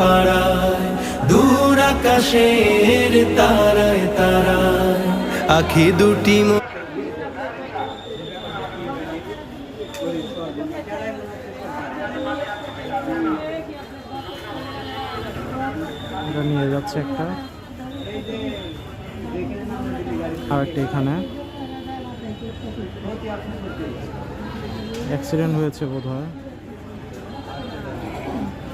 পাড়ায়, দূর আকাশের তারায় তারায়, আখি দুটি এটা নিয়ে যাচ্ছে একটা। আর একটা এখানে। অ্যাক্সিডেন্ট হয়েছে বোধ হয়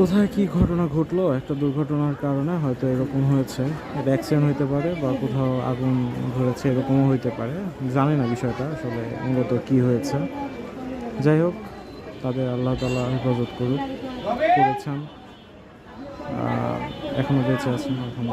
কোথায় কি ঘটনা ঘটলো? একটা দুর্ঘটনার কারণে হয়তো এরকম হয়েছে। এটা অ্যাক্সিডেন্ট হতে পারে বা কোথাও আগুন ধরেছে, এরকমও হইতে পারে। জানি না বিষয়টা, আসলে মূলত কি হয়েছে। যাই হোক, তাদের আল্লাহ তালা হেফাজত করুক, করেছেন। আর এখনও বেঁচে আছেন এখনও